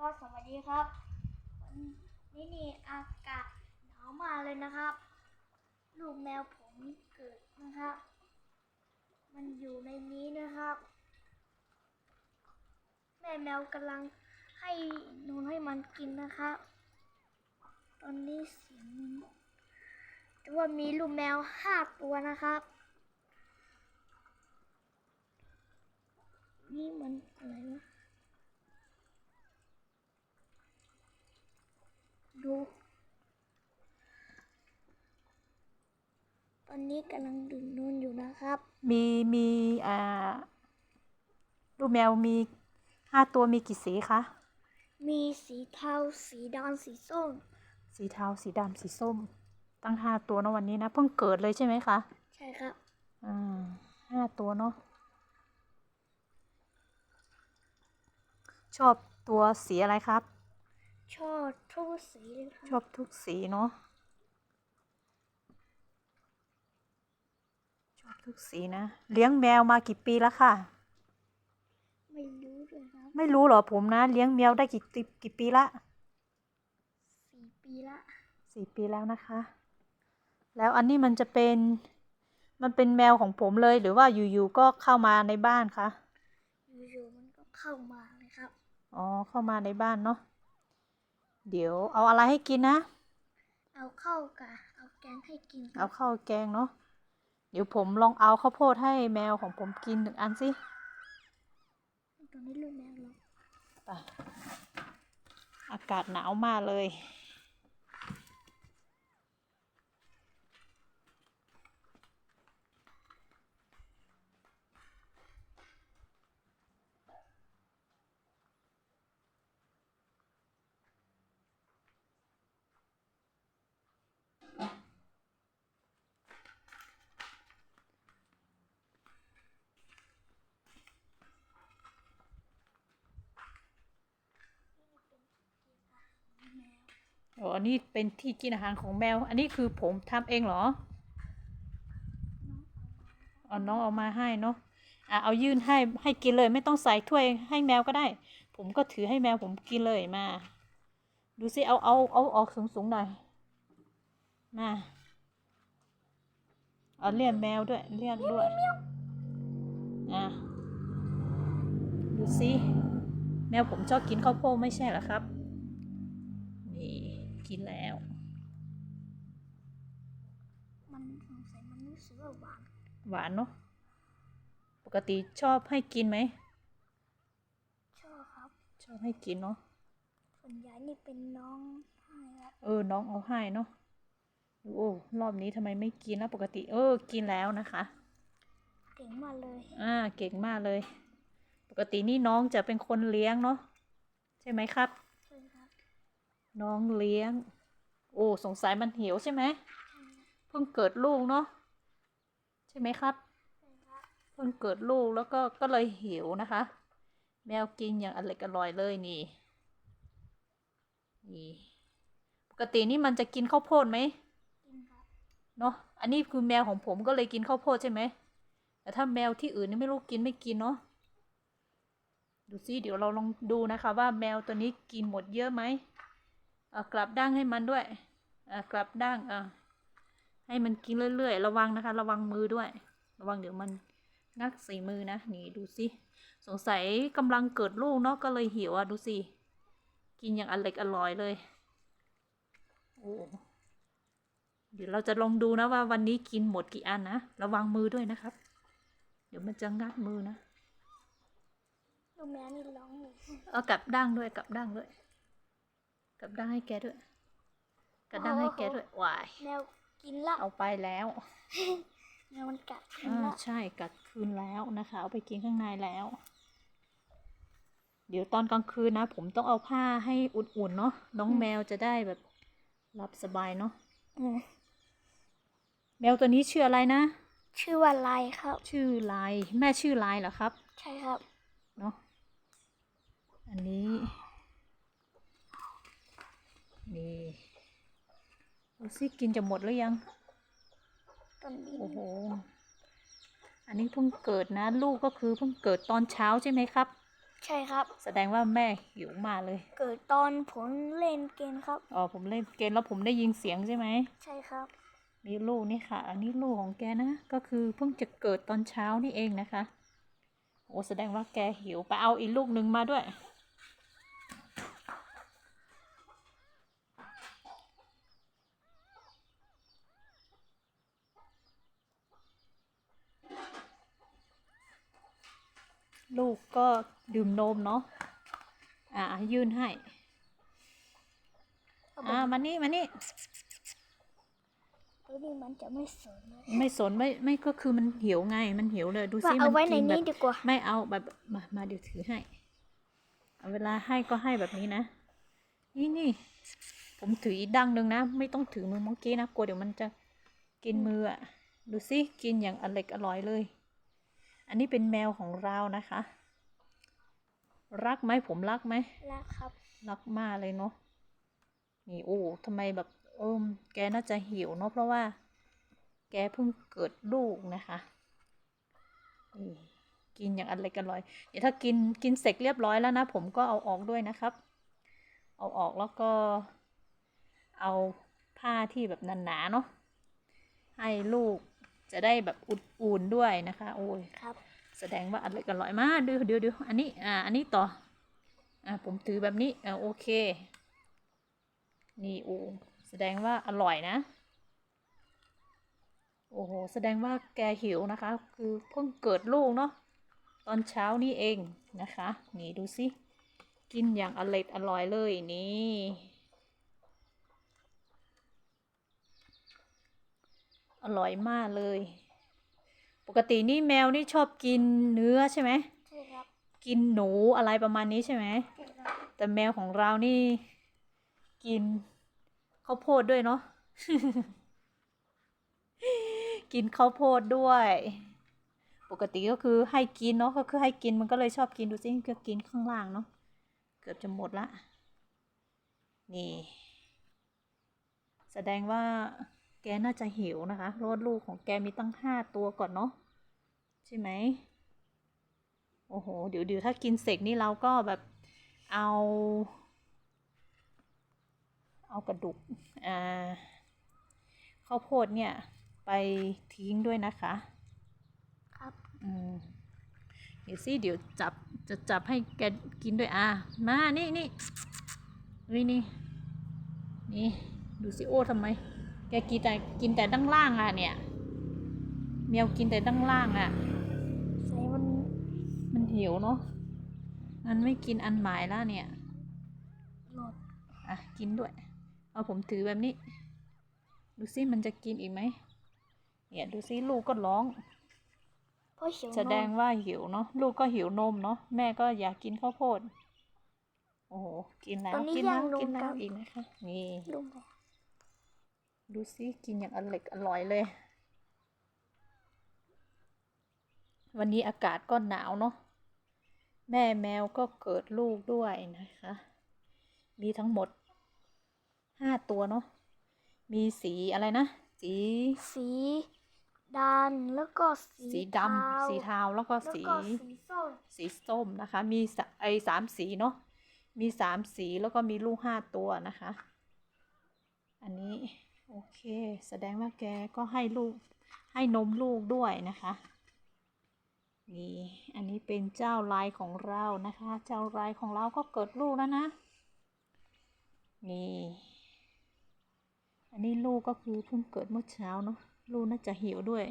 ก็สวัสดีครับ วันนี้นี่อากาศหนาวมาเลยนะครับ ลูกแมวผมเกิดนะครับ มันอยู่ในนี้นะครับ แม่แมวกำลังให้นมให้มันกินนะครับ ตอนนี้เสียงแต่ว่ามีลูกแมวห้าตัวนะครับนี่มันอะไรวะ ดู ตอนนี้กำลังดื่มนมอยู่นะครับ มีมีอ่าลูกแมวมีห้าตัวมีกี่สีคะ มีสีเทา สีดำสีส้ม สีเทา สีดำสีส้ม ตั้งห้าตัวเนอะวันนี้นะเพิ่งเกิดเลยใช่ไหมคะ ใช่ครับ อ่าห้าตัวเนาะ ชอบตัวสีอะไรครับ ชอบทุกสีเลยคชรับอบทุกสีเนาะชอบทุกสีนะ เลี้ยงแมวมากี่ปีแล้วค่ะ ไม่รู้ด้วยครับไม่รู้เหรอผมนะ เลี้ยงแมวได้กี่ติกี่ปีละสี่ปีละสี่ปีแล้วนะคะ แล้วอันนี้มันจะเป็น มันเป็นแมวของผมเลยหรือว่าอยู่ๆก็เข้ามาในบ้านคะอยู่ๆมันก็เข้ามาเลยครับอ๋อเข้ามาในบ้านเนาะ เดี๋ยวเอาอะไรให้กินนะ เอาเข้าวกับเอาแกงให้กินคเอารับข้าวแกงเนาะ เดี๋ยวผมลองเอาข้าวโพดให้แมวของผมกินหนึ่งอันสิตอนนี้ลูกแมวเราไปอากาศหนาวมากเลย อ๋ออันนี้เป็นที่กินอาหารของแมว อันนี้คือผมทำเองเหรอเอาน้องเอามาให้เนาะอะเอายื่นให้ให้กินเลย ไม่ต้องใส่ถ้วยให้แมวก็ได้ ผมก็ถือให้แมวผมกินเลยมา ดูสิเอาเอาเอาออกสูงสูงหน่อยมาเอาเลียนแมวด้วยเลียนด้วยอะดูสิแมวผมชอบกินข้าวโพดไม่ใช่เหรอครับ กินแล้ว มันสงสัยมันรู้สึกว่าหวาน หวานเนาะ ปกติชอบให้กินไหม ชอบครับ ชอบให้กินเนาะส่วนใหญ่นี่เป็นน้องให้ครับ เออ น้องเอาให้เนาะ โอ้ รอบนี้ทำไมไม่กินนะปกติ เออ กินแล้วนะคะ เก่งมากเลย อ่า เก่งมากเลย ปกตินี่น้องจะเป็นคนเลี้ยงเนาะ ใช่ไหมครับใช่ครับ น้องเลี้ยง โอ้สงสัยมันหิวใช่ไหมเพิ่งเกิดลูกเนาะใช่ไหมครับใช่ครับเพิ่งเกิดลูกแล้วก็ก็เลยหิวนะคะ แมวกินอย่างอร่อยอร่อยเลยนี่นี่ปกตินี่มันจะกินข้าวโพดไหมกินครับเนาะอันนี้คือแมวของผมก็เลยกินข้าวโพดใช่ไหมแต่ถ้าแมวที่อื่นนี่ไม่รู้กินไม่กินเนาะดูซิเดี๋ยวเราลองดูนะคะว่าแมวตัวนี้กินหมดเยอะไหม เอากลับด้างให้มันด้วยอ่ากลับด้างอ่าให้มันกินเรื่อยๆ ระวังนะคะ ระวังมือด้วย ระวังเดี๋ยวมันงักใส่มือนะ นี่ดูสิ สงสัยกำลังเกิดลูกเนาะ ก็เลยหิวอะดูสิ กินอย่างอร่อยอร่อยเลย โอ้เดี๋ยวเราจะลองดูนะว่าวันนี้กินหมดกี่อันนะ ระวังมือด้วยนะครับ เดี๋ยวมันจะงัดมือนะลูกแมวนี่ร้องเลยเอากลับด้างด้วยกลับด้างด้วย กลับด้างให้แกด้วยกลับด้างให้แกด้วยวายแมวกินละเอาไปแล้วแมวมันกัดกินอ่าละใช่กัดคืนแล้วนะคะ เอาไปกินข้างในแล้ว เดี๋ยวตอนกลางคืนนะ ผมต้องเอาผ้าให้อุ่นๆเนาะน้องแมวจะได้แบบหลับสบายเนาะอืมแมวตัวนี้ชื่ออะไรนะ ชื่อว่าลายครับ ชื่อลายแม่ชื่อลายเหรอครับ ใช่ครับ เนาะอันนี้ นี่ดูสิกินจะหมดหรือยังตอนนี้โอ้โห อันนี้เพิ่งเกิดนะ ลูกก็คือเพิ่งเกิดตอนเช้าใช่ไหมครับ ใช่ครับ แสดงว่าแม่หิวมากเลย เกิดตอนผมเล่นเกมครับ อ๋อผมเล่นเกมแล้วผมได้ยินเสียงใช่ไหม ใช่ครับมีลูกนี่ค่ะ อันนี้ลูกของแกนะ ก็คือเพิ่งจะเกิดตอนเช้านี่เองนะคะ โอ้แสดงว่าแกหิวไปเอาอีกลูกหนึ่งมาด้วย ลูกก็ดื่มนมเนาะ อ่า ยื่นให้ อ่ามานี่มานี่ตัวนี้มันจะไม่สนเลยไม่สนไม่ไม่ก็คือมันหิวไง มันหิวเลยดูว่าซิเอามันไว้ในกินแบนี้บดีกว่า ไม่เอาแบบมามาเดี๋ยวถือให้เอาเวลาให้ก็ให้แบบนี้นะ นี่นี่ผมถืออีกดังหนึ่งนะ ไม่ต้องถือมือเมื่อกี้นะกลัวเดี๋ยวมันจะกินมืออะดูสิกินอย่างอร่อยอร่อยเลย อันนี้เป็นแมวของเรานะคะ รักไหมผมรักไหมแล้วครับ รักมากเลยเนาะนี่โอ้ทำไมแบบเอิมแกน่าจะหิวเนาะเพราะว่า แกเพิ่งเกิดลูกนะคะนี่กินอย่างอร่อยอร่อยเดี๋ยวถ้ากินกินเสร็จเรียบร้อยแล้วนะ ผมก็เอาออกด้วยนะครับ เอาออกแล้วก็ เอาผ้าที่แบบหนาๆเนาะให้ลูก จะได้แบบอุ่นๆด้วยนะคะ โอ้ยครับ แสดงว่าอร่อยอร่อยมากเดี๋ยวเดี๋ยวเดี๋ยวอันนี้อ่าอันนี้ต่ออ่าผมถือแบบนี้อ่าโอเค นี่โอ้แสดงว่าอร่อยนะโอ้โหแสดงว่าแกหิวนะคะ คือเพิ่งเกิดลูกเนาะตอนเช้านี่เองนะคะ นี่ดูสิ กินอย่างอร่อยอร่อยเลยนี่ อร่อยมากเลย ปกตินี่แมวนี่ชอบกินเนื้อใช่ไหมใช่ครับ กินหนูอะไรประมาณนี้ใช่ไหมใช่ครับแต่แมวของเรานี่ กินข้าวโพดด้วยเนาะ กินข้าวโพดด้วย ปกติก็คือให้กินเนาะ ก็คือให้กินมันก็เลยชอบกินดูสิก็กินข้างล่างเนาะ เกือบจะหมดละ นี่ แสดงว่า แกน่าจะหิวนะคะเพราะว่าลูกของแกมีตั้งห้าตัวก่อนเนาะใช่ไหมโอ้โห เดี๋ยวเดี๋ยวถ้ากินเสร็จนี่เราก็แบบเอา เอากระดูกอ่าข้าวโพดเนี่ย ไปทิ้งด้วยนะคะ ครับอืมเดี๋ยวสิเดี๋ยวจับจะจับให้แกกินด้วยอะมานี่นี่นี่นี่นี่ดูสิโอ้ทำไม แกกินแต่กินแต่ด้านล่างอะเนี่ยแมวกินแต่ด้านล่างอะใส่มันมันหิวเนาะมันไม่กินอันหมายแล้วเนี่ยหลดอะกินด้วย เอาผมถือแบบนี้ ดูซิมันจะกินอีกไหมเนี่ยดูซิลูกก็ร้องเพราะหิวนมแสดงว่าหิวเนาะลูกก็หิวนมเนาะแม่ก็อยากกินข้าวโพด โอ้โหกินแล้วตอนนี้กินยัแล้งวลกิงนแล้กัวนอีกนะคะนี่ลุงไป ดูซิกินอย่างอร่อยอร่อยเลย วันนี้อากาศก็หนาวเนาะแม่แมวก็เกิดลูกด้วยนะคะ มีทั้งหมดห้าตัวเนาะมีสีอะไรนะ สี สีดันแล้วก็สีสีดเทาำสีเทาแล้วก็แล้วสีก็สีส้มสีส้มนะคะ มีสะไอสามสีเนาะมีสามสีแล้วก็มีลูกห้าตัวนะคะ อันนี้ โอเค แสดงว่าแกก็ให้ลูกให้นมลูกด้วยนะคะ นี่ อันนี้เป็นเจ้าลายของเรานะคะ เจ้าลายของเราก็เกิดลูกแล้วนะ นี่ อันนี้ลูกก็คือเพิ่งเกิดเมื่อเช้าเนาะ ลูกน่าจะหิวด้วย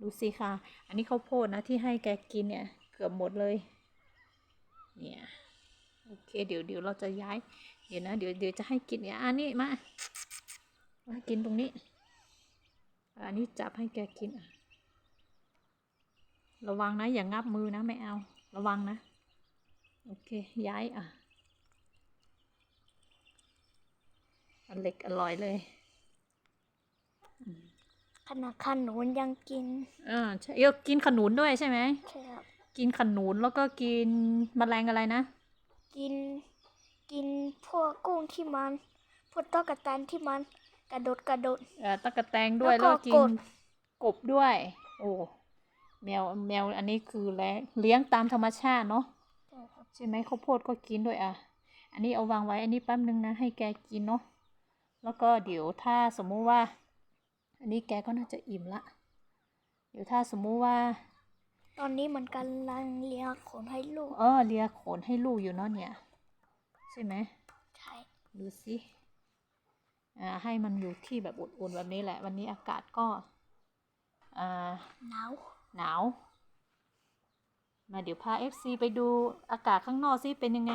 ดูสิค่ะ อันนี้ข้าวโพดนะที่ให้แกกินเนี่ยเกือบหมดเลย เนี่ย โอเค เดี๋ยวเดี๋ยวเราจะย้าย เดี๋ยวนะ เดี๋ยวเดี๋ยวจะให้กินเนี่ยอันนี้มา มากินตรงนี้ อันนี้จับให้แกกินอะระวังนะ อย่างงับมือนะ ไม่เอา ระวังนะ โอเค ย้ายอะ อันเล็กอร่อยเลย ขนาดขนุนยังกินเออใช่เอ้ยกินขนุนด้วยใช่ไหมใช่ครับ กินขนุนแล้วก็กินแมลงอะไรนะ กิน กินพวกกุ้งที่มัน พวกตอกกะแตนที่มัน กระโดดกระโดด เอ่อตะกะแตงด้วยแล้แล้ววก็ก็กิกนดกบด้วย โอ้แมวแมวอันนี้คือแลเลี้ยงตามธรรมชาติเนาะใช่ใช่ไหมข้าวโพดก็กินด้วยอะ อันนี้เอาวางไว้อันนี้แป๊บนึงนะให้แกกินเนาะแล้วก็เดี๋ยวถ้าสมมุติว่า อันนี้แกก็น่าจะอิ่มละ เดี๋ยวถ้าสมมุติว่า ตอนนี้มันกำลังเลียขนให้ลูกเออเลียขนให้ลูกอยู่เนาะเนี่ย ใช่ไหมใช่ดูสิอ่า ให้มันอยู่ที่แบบอุ่นๆแบบนี้แหละ วันนี้อากาศก็อ่าหนาวหนาว มาเดี๋ยวพา FC ไปดูอากาศข้างนอกสิเป็นยังไง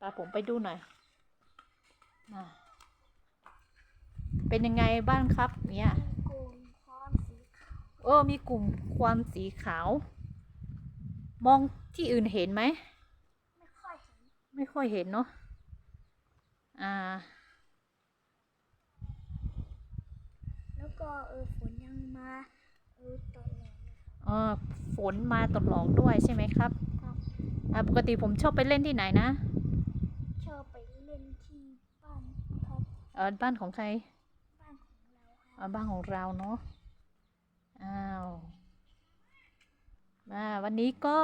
พาผมไปดูหน่อยมาเป็นยังไงบ้างครับเนี่ยมีกลุ่มความสีขาวเออมีกลุ่มควันสีขาว มองที่อื่นเห็นไหม ไม่ค่อยเห็น ไม่ค่อยเห็นเนาะ อ่า แล้ว ก็เออฝนยังมาเออตลอดเลยเออฝนมาตลอดด้วยใช่ไหมครับครับอ่าปกติผมชอบไปเล่นที่ไหนนะชอบไปเล่นที่บ้านครับเออบ้านของใครบ้านของเราคเอรับอบ้านของเราเนาะอ้าวมาวันนี้ก็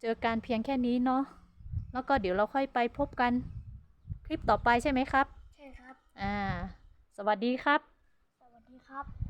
เจอการเพียงแค่นี้เนาะแล้วก็เดี๋ยวเราค่อยไปพบกันคลิปต่อไปใช่ไหมครับ ใช่ครับ อ่า สวัสดีครับสวัสดี ครับ